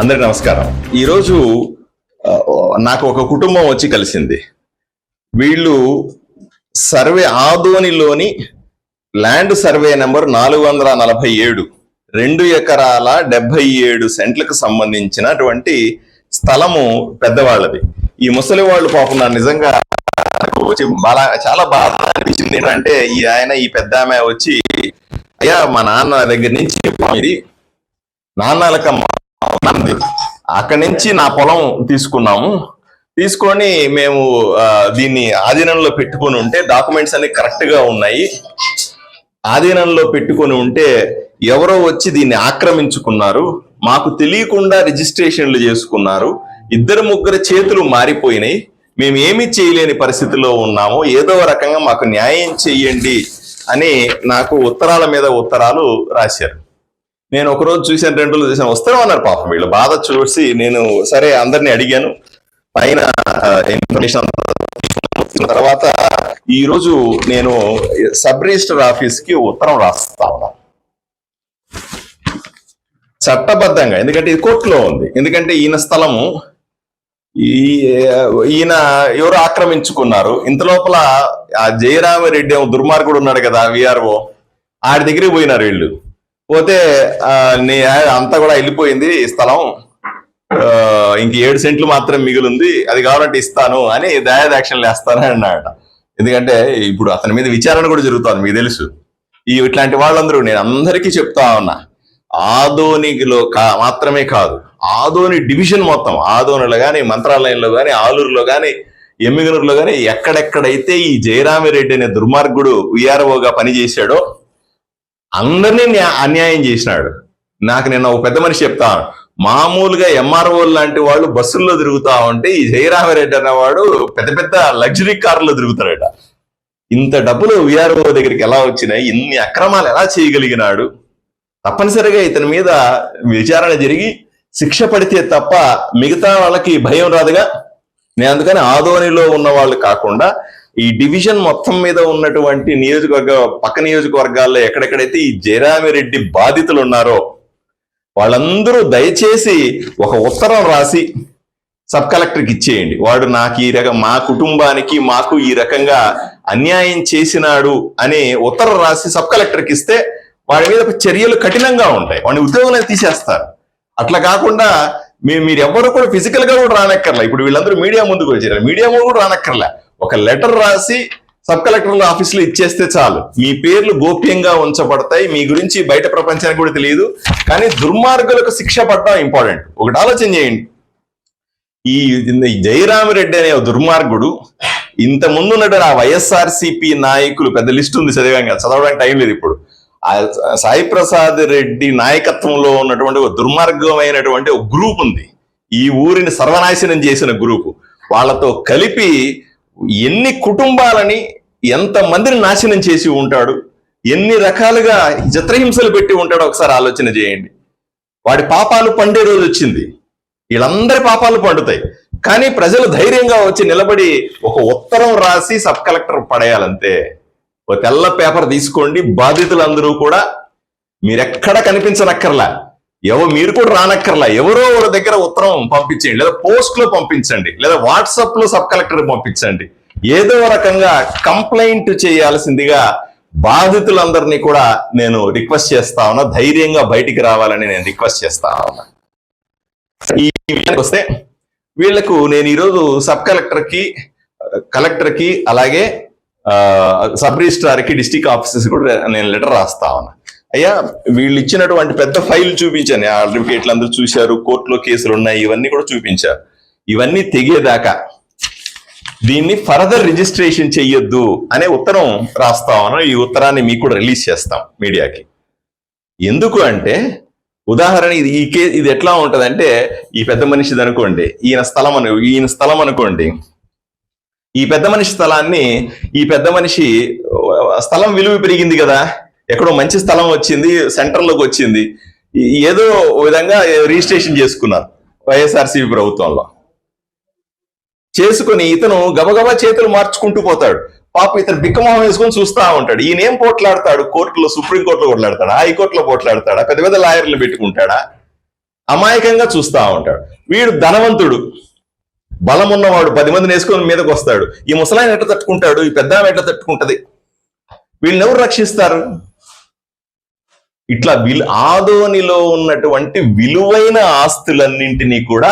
అందరికి నమస్కారం. ఈరోజు నాకు ఒక కుటుంబం వచ్చి కలిసింది. వీళ్ళు సర్వే ఆదోనిలోని ల్యాండ్ సర్వే నెంబర్ నాలుగు వందల నలభై ఏడు రెండు ఎకరాల డెబ్బై ఏడు సెంట్లకు సంబంధించినటువంటి స్థలము పెద్దవాళ్ళది. ఈ ముసలి వాళ్ళు పాపం నా నిజంగా నాకు వచ్చి బాగా చాలా బాధ అనిపించింది. ఏంటంటే ఈ ఆయన ఈ పెద్ద ఆమె వచ్చి అయ్యా మా నాన్న దగ్గర నుంచి ఇది నాన్నలకమ్మ ఉంది. అక్కడి నుంచి నా పొలం తీసుకున్నాము. తీసుకొని మేము దీన్ని ఆధీనంలో పెట్టుకొని ఉంటే డాక్యుమెంట్స్ అన్ని కరెక్ట్గా ఉన్నాయి. ఆధీనంలో పెట్టుకొని ఉంటే ఎవరో వచ్చి దీన్ని ఆక్రమించుకున్నారు. మాకు తెలియకుండా రిజిస్ట్రేషన్లు చేసుకున్నారు. ఇద్దరు ముగ్గురు చేతులు మారిపోయినాయి. మేము ఏమి చేయలేని పరిస్థితిలో ఉన్నాము. ఏదో రకంగా మాకు న్యాయం చెయ్యండి అని నాకు ఉత్తరాల మీద ఉత్తరాలు రాశారు. నేను ఒక రోజు చూశాను రెండు రోజులు చూశాను వస్తారు అన్నారు పాపం వీళ్ళు. బాధ చూసి నేను సరే అందరిని అడిగాను. పైన ఇన్ఫర్మేషన్ తర్వాత ఈ రోజు నేను సబ్ రిజిస్టర్ ఆఫీస్కి ఉత్తరం రాస్తా ఉన్నాను చట్టబద్ధంగా ఎందుకంటే ఇది కోర్టులో ఉంది. ఎందుకంటే ఈయన స్థలము ఈ ఈయన ఎవరు ఆక్రమించుకున్నారు? ఇంత లోపల ఆ జయరామిరెడ్డి దుర్మార్గుడు ఉన్నాడు కదా విఆర్ఓ ఆడి దగ్గరికి పోయినారు వీళ్ళు. పోతే ఆ, నీ అంతా కూడా వెళ్ళిపోయింది స్థలం. ఇంక ఏడు సెంట్లు మాత్రం మిగిలింది. అది కావాలంటే ఇస్తాను అని దయాదాక్షన్లు వేస్తాను అన్నాడట. ఎందుకంటే ఇప్పుడు అతని మీద విచారణ కూడా జరుగుతుంది మీకు తెలుసు. ఈ ఇట్లాంటి వాళ్ళందరూ నేను అందరికీ చెప్తా ఉన్నా. ఆదోనిలో కా మాత్రమే కాదు ఆదోని డివిజన్ మొత్తం ఆదోనిలో కానీ మంత్రాలయంలో కానీ ఆలూరులో కానీ ఎమ్మిగనూరులో కానీ ఎక్కడెక్కడైతే ఈ జయరామిరెడ్డి అనే దుర్మార్గుడు విఆర్ఓగా పనిచేశాడో అందరినీ అన్యాయం చేసినాడు. నాకు నిన్న ఒక పెద్ద మనిషి చెప్తాను మామూలుగా ఎంఆర్ఓ లాంటి వాళ్ళు బస్సుల్లో తిరుగుతా ఉంటే ఈ జయరామరెడ్డి అన్నవాడు పెద్ద పెద్ద లగ్జరీ కార్లో తిరుగుతాడట. ఇంత డబ్బులు విఆర్ఓ దగ్గరికి ఎలా వచ్చినాయి? ఇన్ని అక్రమాలు ఎలా చేయగలిగినాడు? తప్పనిసరిగా ఇతని మీద విచారణ జరిగి శిక్ష పడితే తప్ప మిగతా వాళ్ళకి భయం రాదుగా. నేను అందుకని ఆదోనిలో ఉన్న వాళ్ళు కాకుండా ఈ డివిజన్ మొత్తం మీద ఉన్నటువంటి నియోజకవర్గ పక్క నియోజకవర్గాల్లో ఎక్కడెక్కడైతే ఈ జయరామిరెడ్డి బాధితులు ఉన్నారో వాళ్ళందరూ దయచేసి ఒక ఉత్తరం రాసి సబ్ కలెక్టర్కి ఇచ్చేయండి. వాడు నాకు ఈ రకం మా కుటుంబానికి మాకు ఈ రకంగా అన్యాయం చేసినాడు అని ఉత్తరం రాసి సబ్ కలెక్టర్కి ఇస్తే వాడి మీద చర్యలు కఠినంగా ఉంటాయి. వాడిని ఉద్యోగంలో తీసేస్తారు. అట్లా కాకుండా మీ- మీరు ఎవరు కూడా ఫిజికల్గా కూడా రానక్కర్లా. ఇప్పుడు వీళ్ళందరూ మీడియా ముందుకు వచ్చారు. మీడియా ముందు కూడా రానక్కర్లా. ఒక లెటర్ రాసి సబ్ కలెక్టర్ ఆఫీస్లో ఇచ్చేస్తే చాలు. మీ పేర్లు గోప్యంగా ఉంచబడతాయి. మీ గురించి బయట ప్రపంచానికి కూడా తెలియదు. కానీ దుర్మార్గులకు శిక్ష పడడం ఇంపార్టెంట్. ఒకటి ఆలోచన చేయండి. ఈ జయరామిరెడ్డి అనే దుర్మార్గుడు ఇంత ముందు ఉన్నటువంటి ఆ వైఎస్ఆర్సిపి నాయకులు పెద్ద లిస్ట్ ఉంది చదివాం కదా చదవడానికి టైం లేదు ఇప్పుడు. ఆ సాయి ప్రసాద్ రెడ్డి నాయకత్వంలో ఉన్నటువంటి ఒక దుర్మార్గమైనటువంటి ఒక గ్రూప్ ఉంది. ఈ ఊరిని సర్వనాశనం చేసిన గ్రూపు. వాళ్ళతో కలిపి ఎన్ని కుటుంబాలని ఎంత మందిని నాశనం చేసి ఉంటాడు ఎన్ని రకాలుగా జత్రహింసలు పెట్టి ఉంటాడో ఒకసారి ఆలోచన చేయండి. వాడి పాపాలు పండే రోజు వచ్చింది. వీళ్ళందరి పాపాలు పండుతాయి. కానీ ప్రజలు ధైర్యంగా వచ్చి నిలబడి ఒక ఉత్తరం రాసి సబ్ కలెక్టర్ పడేయాలంతే. ఒక తెల్ల పేపర్ తీసుకోండి. బాధితులందరూ కూడా మీరెక్కడ కనిపించనక్కర్లా. ఎవరు మీరు కూడా రానక్కర్లా. ఎవరో ఒక దగ్గర ఉత్తరం పంపించండి లేదా పోస్ట్లో పంపించండి. లేదా వాట్సాప్లో సబ్ కలెక్టర్ పంపించండి. ఏదో రకంగా కంప్లైంట్ చేయాల్సిందిగా బాధితులందరినీ కూడా నేను రిక్వెస్ట్ చేస్తా ఉన్నా. ధైర్యంగా బయటికి రావాలని నేను రిక్వెస్ట్ చేస్తా ఉన్నా. ఈ వస్తే వీళ్ళకు నేను ఈరోజు సబ్ కలెక్టర్కి కలెక్టర్కి అలాగే సబ్ రిజిస్ట్రార్కి డిస్టిక్ ఆఫీసర్స్ కూడా నేను లెటర్ రాస్తా ఉన్నా. అయ్యా వీళ్ళు ఇచ్చినటువంటి పెద్ద ఫైల్ చూపించాను. ఆ అడ్వకేట్లు అందరూ చూశారు కోర్టులో కేసులు ఉన్నాయి ఇవన్నీ కూడా చూపించారు ఇవన్నీ తెగేదాకా. దీన్ని ఫర్దర్ రిజిస్ట్రేషన్ చెయ్యొద్దు అనే ఉత్తరం రాస్తామను ఈ ఉత్తరాన్ని మీకు కూడా రిలీజ్ చేస్తాం మీడియాకి. ఎందుకు అంటే ఉదాహరణ ఇది ఈ కే ఇది ఎట్లా ఉంటదంటే ఈ పెద్ద మనిషిది అనుకోండి ఈయన స్థలం అను ఈయన స్థలం అనుకోండి. ఈ పెద్ద మనిషి స్థలాన్ని ఈ పెద్ద మనిషి స్థలం విలువ పెరిగింది కదా. ఎక్కడో మంచి స్థలం వచ్చింది సెంటర్లోకి వచ్చింది. ఏదో ఓ విధంగా రిజిస్ట్రేషన్ చేసుకున్నారు వైఎస్ఆర్సీపీ ప్రభుత్వంలో. చేసుకుని ఇతను గబగబా చేతులు మార్చుకుంటూ పోతాడు. పాప ఇతను బిక్కమొహం వేసుకొని చూస్తా ఉంటాడు. ఈయన ఏం పోట్లాడతాడు? కోర్టులో సుప్రీం కోర్టులో పోట్లాడతాడా? హైకోర్టులో పోట్లాడతాడా? పెద్ద పెద్ద లాయర్లు పెట్టుకుంటాడా? అమాయకంగా చూస్తా ఉంటాడు. వీడు ధనవంతుడు. బలం ఉన్నవాడు పది మందిని వేసుకొని మీదకి వస్తాడు. ఈ ముసలాయన ఎట్లా తట్టుకుంటాడు? ఈ పెద్ద ఎట్లా తట్టుకుంటది? వీళ్ళని ఎవరు రక్షిస్తారు? ఇట్లా విలు ఆదోనిలో ఉన్నటువంటి విలువైన ఆస్తులన్నింటినీ కూడా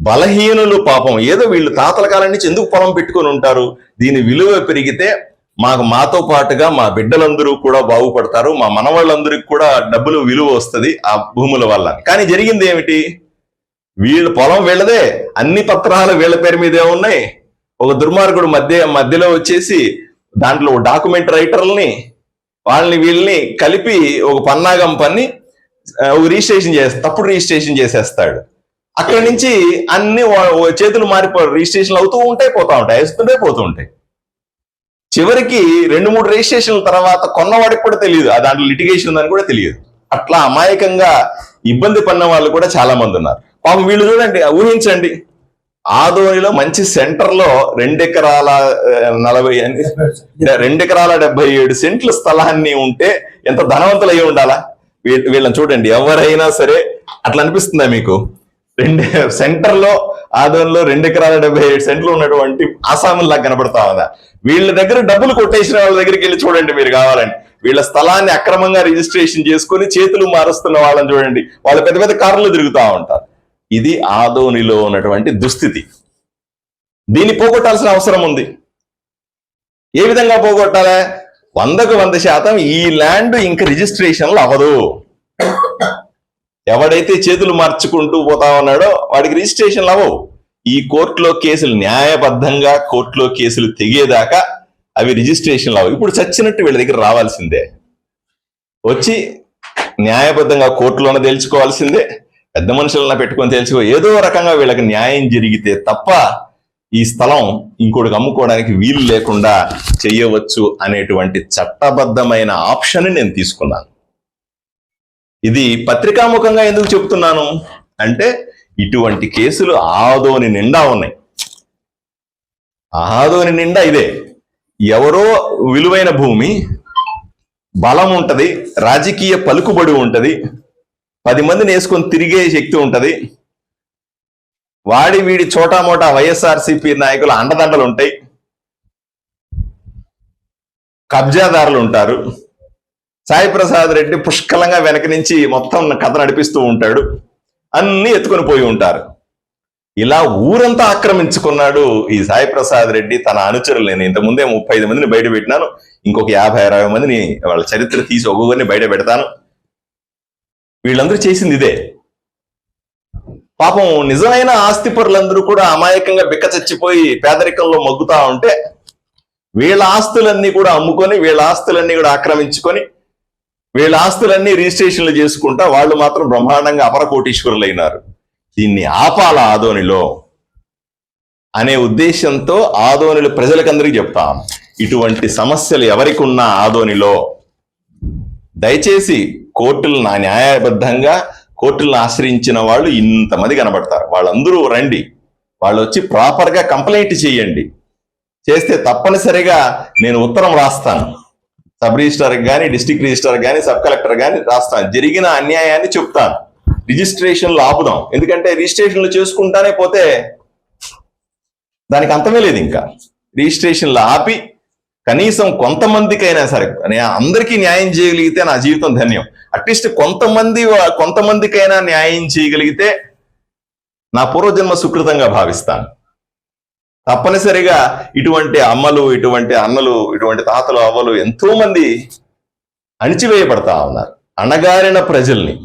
బలహీనులు పాపం. ఏదో వీళ్ళు తాతల కాలం నుంచి ఎందుకు పొలం పెట్టుకొని ఉంటారు? దీని విలువ పెరిగితే మాకు మాతో పాటుగా మా బిడ్డలందరూ కూడా బాగుపడతారు. మా మనవాళ్ళందరికీ కూడా డబ్బులు విలువ వస్తుంది ఆ భూముల వల్ల. కానీ జరిగింది ఏమిటి? వీళ్ళ పొలం వీళ్ళదే. అన్ని పత్రాలు వీళ్ళ పేరు మీదే ఉన్నాయి. ఒక దుర్మార్గుడు మధ్య మధ్యలో వచ్చేసి దాంట్లో డాక్యుమెంట్ రైటర్లని వాళ్ళని వీళ్ళని కలిపి ఒక పన్నాగం పన్ని ఒక రిజిస్ట్రేషన్ చేస్తా తప్పుడు రిజిస్ట్రేషన్ చేసేస్తాడు. అక్కడి నుంచి అన్ని వా- ఓ చేతులు మారిపో రిజిస్ట్రేషన్ అవుతూ ఉంటాయి పోతా ఉంటాయి వేస్తుంటే పోతూ ఉంటాయి. చివరికి రెండు మూడు రిజిస్ట్రేషన్ల తర్వాత కొన్నవాడికి కూడా తెలియదు ఆ దాంట్లో లిటిగేషన్ ఉందని కూడా తెలియదు. అట్లా అమాయకంగా ఇబ్బంది పడిన వాళ్ళు కూడా చాలా మంది ఉన్నారు. పాపం వీళ్ళు చూడండి ఊహించండి. ఆదోనిలో మంచి సెంటర్లో రెండెకరాల ఎకరాల నలభై అని రెండు ఎకరాల డెబ్బై ఏడు సెంట్ల స్థలాన్ని ఉంటే ఎంత ధనవంతులు అయి ఉండాలా వీళ్ళని చూడండి ఎవరైనా సరే అట్లా అనిపిస్తుందా మీకు? రెండు సెంటర్లో ఆదోనిలో రెండు ఎకరాల డెబ్బై ఏడు సెంట్లు ఉన్నటువంటి ఆసాముల్లా కనబడతా ఉందా? వీళ్ళ దగ్గర డబ్బులు కొట్టేసిన వాళ్ళ దగ్గరికి వెళ్ళి చూడండి మీరు కావాలండి వీళ్ళ స్థలాన్ని అక్రమంగా రిజిస్ట్రేషన్ చేసుకొని చేతులు మారుస్తున్న వాళ్ళని చూడండి. వాళ్ళు పెద్ద పెద్ద కార్లు తిరుగుతా ఉంటారు. ఇది ఆదోనిలో ఉన్నటువంటి దుస్థితి. దీన్ని పోగొట్టాల్సిన అవసరం ఉంది. ఏ విధంగా పోగొట్టాలి? వందకు వంద శాతం ఈ ల్యాండ్ ఇంక రిజిస్ట్రేషన్లు అవ్వదు. ఎవడైతే చేతులు మార్చుకుంటూ పోతా ఉన్నాడో వాడికి రిజిస్ట్రేషన్లు అవ్వవు. ఈ కోర్టులో కేసులు న్యాయబద్ధంగా కోర్టులో కేసులు తెగేదాకా అవి రిజిస్ట్రేషన్లు అవ్వవు. ఇప్పుడు చచ్చినట్టు వీళ్ళ దగ్గర రావాల్సిందే. వచ్చి న్యాయబద్ధంగా కోర్టులోనే తేల్చుకోవాల్సిందే. పెద్ద మనుషులన పెట్టుకొని తెలుసుకో ఏదో రకంగా వీళ్ళకి న్యాయం జరిగితే తప్ప ఈ స్థలం ఇంకోటికి అమ్ముకోవడానికి వీలు లేకుండా చేయవచ్చు అనేటువంటి చట్టబద్ధమైన ఆప్షన్ నేను తీసుకున్నాను. ఇది పత్రికాముఖంగా ఎందుకు చెప్తున్నాను అంటే ఇటువంటి కేసులు ఆదోని నిండా ఉన్నాయి. ఆదోని నిండా ఇదే. ఎవరో విలువైన భూమి బలం ఉంటది రాజకీయ పలుకుబడి ఉంటది పది మందిని వేసుకొని తిరిగే శక్తి ఉంటది. వాడి వీడి చోటా మోటా వైఎస్ఆర్సీపీ నాయకుల అండదండలు ఉంటాయి. కబ్జాదారులు ఉంటారు. సాయి ప్రసాద్ రెడ్డి పుష్కలంగా వెనక నుంచి మొత్తం కథ నడిపిస్తూ ఉంటాడు. అన్ని ఎత్తుకొని పోయి ఉంటారు. ఇలా ఊరంతా ఆక్రమించుకున్నాడు ఈ సాయి ప్రసాద్ రెడ్డి తన అనుచరులు. నేను ఇంతకుముందే ముప్పై ఐదు మందిని బయట పెట్టినాను. ఇంకొక యాభై అరవై మందిని వాళ్ళ చరిత్ర తీసి ఒక్కొక్కరిని బయట పెడతాను. వీళ్ళందరూ చేసింది ఇదే. పాపం నిజమైన ఆస్తిపరులందరూ కూడా అమాయకంగా బిక్క చచ్చిపోయి పేదరికంలో మగ్గుతా ఉంటే వీళ్ళ ఆస్తులన్నీ కూడా అమ్ముకొని వీళ్ళ ఆస్తులన్నీ కూడా ఆక్రమించుకొని వీళ్ళ ఆస్తులన్నీ రిజిస్ట్రేషన్లు చేసుకుంటా వాళ్ళు మాత్రం బ్రహ్మాండంగా అపర కోటీశ్వరులు అయినారు దీన్ని ఆపాల ఆదోనిలో అనే ఉద్దేశంతో ఆదోనిలు ప్రజలకందరికీ చెప్తాం. ఇటువంటి సమస్యలు ఎవరికి ఉన్నా ఆదోనిలో దయచేసి కోర్టులు నా న్యాయబద్ధంగా కోర్టులను ఆశ్రయించిన వాళ్ళు ఇంతమంది కనబడతారు. వాళ్ళందరూ రండి. వాళ్ళు వచ్చి ప్రాపర్గా కంప్లైంట్ చేయండి. చేస్తే తప్పనిసరిగా నేను ఉత్తరం రాస్తాను. సబ్ రిజిస్టర్ కానీ డిస్ట్రిక్ట్ రిజిస్టర్ కానీ సబ్ కలెక్టర్ కానీ రాస్తాను. జరిగిన అన్యాయాన్ని చెప్తాను. రిజిస్ట్రేషన్లు ఆపుదాం ఎందుకంటే రిజిస్ట్రేషన్లు చేసుకుంటానే పోతే దానికి అంతమే లేదు ఇంకా. రిజిస్ట్రేషన్లు ఆపి కనీసం కొంతమందికైనా సరే నే- అందరికీ న్యాయం చేయగలిగితే నా జీవితం ధన్యం. అట్లీస్ట్ కొంతమంది కొంతమందికైనా న్యాయం చేయగలిగితే నా పూర్వజన్మ సుకృతంగా భావిస్తాను. తప్పనిసరిగా ఇటువంటి అమ్మలు ఇటువంటి అన్నలు ఇటువంటి తాతలు అవ్వలు ఎంతో మంది అణిచివేయబడతా ఉన్నారు. అణగారిన ప్రజల్ని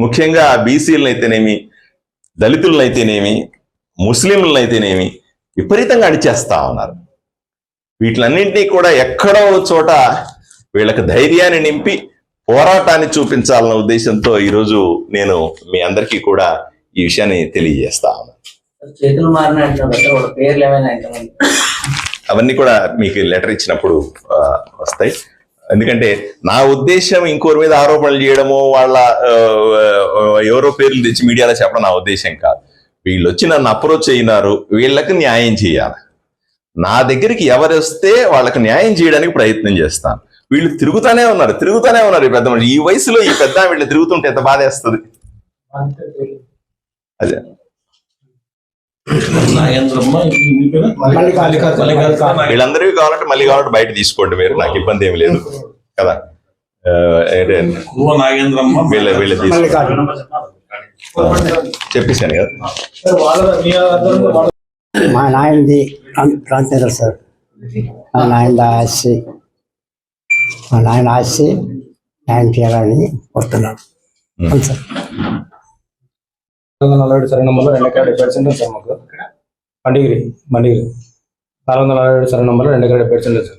ముఖ్యంగా బీసీలనైతేనేమి దళితులనైతేనేమి ముస్లింలనైతేనేమి విపరీతంగా అణిచేస్తా ఉన్నారు. వీటిలన్నింటినీ కూడా ఎక్కడో ఒక చోట వీళ్ళకి ధైర్యాన్ని నింపి పోరాటాన్ని చూపించాలన్న ఉద్దేశంతో ఈరోజు నేను మీ అందరికీ కూడా ఈ విషయాన్ని తెలియజేస్తా చేతులు అవన్నీ కూడా మీకు లెటర్ ఇచ్చినప్పుడు వస్తాయి. ఎందుకంటే నా ఉద్దేశం ఇంకోరి మీద ఆరోపణలు చేయడము వాళ్ళ ఎవరో పేర్లు తెచ్చి మీడియాలో చెప్పడం నా ఉద్దేశం కాదు. వీళ్ళు వచ్చి నన్ను అప్రోచ్ అయినారు వీళ్ళకి న్యాయం చేయాలి. నా దగ్గరికి ఎవరు వస్తే వాళ్ళకి న్యాయం చేయడానికి ప్రయత్నం చేస్తాను. వీళ్ళు తిరుగుతానే ఉన్నారు తిరుగుతానే ఉన్నారు ఈ పెద్ద. ఈ వయసులో ఈ పెద్ద వీళ్ళు తిరుగుతుంటే ఎంత అదే. పేరు? మల్లికార్జున. మల్లికార్జున. వీళ్ళందరికీ కావాలంటే మళ్ళీ కావాలంటే బయట తీసుకోండి మీరు నాకు ఇబ్బంది ఏమి లేదు. కదా? నాగేంద్రమ్మ వీళ్ళ వీళ్ళ చెప్పేశాను కదా. మా నాయనది ప్రాంతీయ సార్. మా నాయన ఆస్తి మా నాయన ఆస్తి న్యాయం చేయాలని కోరుతున్నాను అవును సార్. నాలుగు వందల నలభై ఏడు సరే నంబర్లో రెండు ఎకరాల డెబ్బై సెంటర్ సార్ మాకు. మండిగిరి మండిగిరి. నాలుగు వందల నలభై ఏడు సరే నంబర్లో రెండు ఎకరాల డెబ్బై సెంటర్ సార్.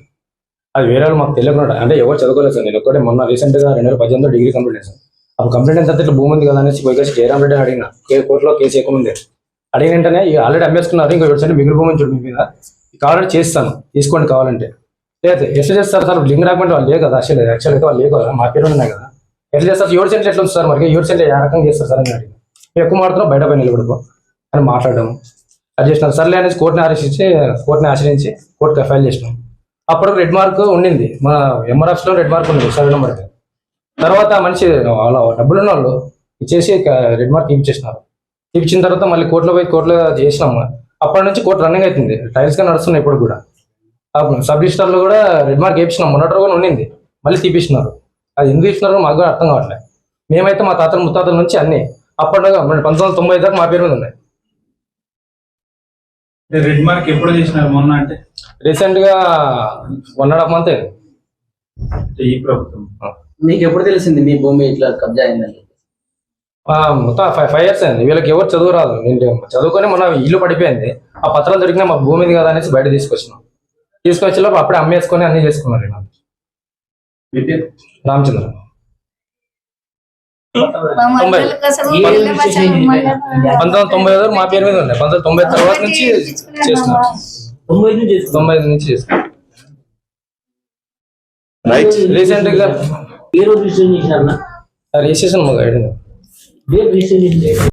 అది వేరే వాళ్ళు మాకు తెలియకుండా అంటే ఎవరు చదువుకోలేదు సార్. నేను ఒక్కడే మొన్న రీసెంట్గా రెండు వేల పద్దెనిమిదిలో డిగ్రీ కంప్లీట్ చేశాను. అప్పుడు కంప్లీట్ అయిన తర్వాత ఇట్లా భూమి ఉంది కదా అనేసి పోయి జయరాం రెడ్డి అడిగిన. కే- కోర్టులో కేసు ఎక్కువ అడిగిన వెంటనే ఇక ఆల్రెడీ అమ్మేసుకున్నారు. ఇంకా చూడండి సెంటర్ భూమి చూడు మీ మీద. కావాలంటే చేస్తాను. తీసుకోండి కావాలంటే. లేదు ఎట్లా చేస్తారు సార్? లింక్ రాకుండా వాళ్ళు లేదు కదా. అసలు యాక్చువల్ అయితే వాళ్ళు లేవు కదా. మా పేరు ఉన్నాయి కదా. ఎట్లా చేస్తారు ఏడు సెంట్లు ఎట్లా ఉంది సార్ మరి? ఏడు సెంట్లు ఏ రకంగా చేస్తారు సార్ అని అడిగింది ఎక్కువ మాట్లాడుతున్నావు బయట పైన నిలబడుకో అని మాట్లాడడం. అది చేసినారు సర్లే అనేసి కోర్టుని ఆశ్రయించి కోర్టుని ఆశ్రయించి కోర్టుకి ఫైల్ చేసినాం. అప్పుడు రెడ్ మార్క్ ఉండింది. మా ఎంఆర్ఎఫ్లో రెడ్ మార్క్ ఉంది సర్వే నెంబర్ తర్వాత మనిషి వాళ్ళ డబ్బులు ఉన్న వాళ్ళు ఇచ్చేసి రెడ్ మార్క్ ఇచ్చేసినారు ఇప్పించిన తర్వాత మళ్ళీ కోర్టులో పోయి కోర్టులో చేసినాము. అప్పటి నుంచి కోర్టు రన్నింగ్ అవుతుంది టైల్స్గా నడుస్తున్నాయి ఇప్పుడు కూడా. సబ్ రిజిస్టర్లో కూడా రెడ్ మార్క్ వేయించినాం మొన్నటి రోజు కూడా ఉండింది. మళ్ళీ తీపిస్తున్నారు. అది ఎందుకు ఇచ్చినారో మాకు కూడా అర్థం కావట్లేదు మేమైతే మా తాతల ముత్తాతల నుంచి అన్ని అప్పట్లో పంతొమ్మిది వందల తొంభై దాకా మా పేరు మీద ఉన్నాయి. రెడ్ మార్క్ ఎప్పుడు చేసినారు? మొన్న అంటే? రీసెంట్గా వన్ అండ్ హాఫ్ మంత్ అయింది. ఈ ప్రభుత్వం. మీకు ఎప్పుడు తెలిసింది మీ భూమి ఇట్లా కబ్జా అయిందని? మొత్తం ఫైవ్ ఫైవ్ ఇయర్స్ అయింది. వీళ్ళకి ఎవరు చదువు రాదు. నేను చదువుకొని మొన్న ఇల్లు పడిపోయింది. ఆ పత్రాలు దొరికినా మాకు భూమి ఉంది కదా అనేసి బయట తీసుకొచ్చినాం. తీసుకొచ్చే లోపు అప్పుడే అమ్మేసుకొని అన్ని చేసుకున్నారు ఇలా. మీ పేరు? రామచంద్ర. తొంభై. పంతొమ్మిది తొంభై ఐదు మా పేరు మీద ఉన్నాయి పంతొమ్మిది తొంభై తర్వాత నుంచి చేస్తున్నారు తొంభై ఐదు నుంచి చేస్తున్నారు రైట్ రీసెంట్గా రిజిస్ట్రేషన్ చేసినారన్నా రిజిస్ట్రేషన్ మాకు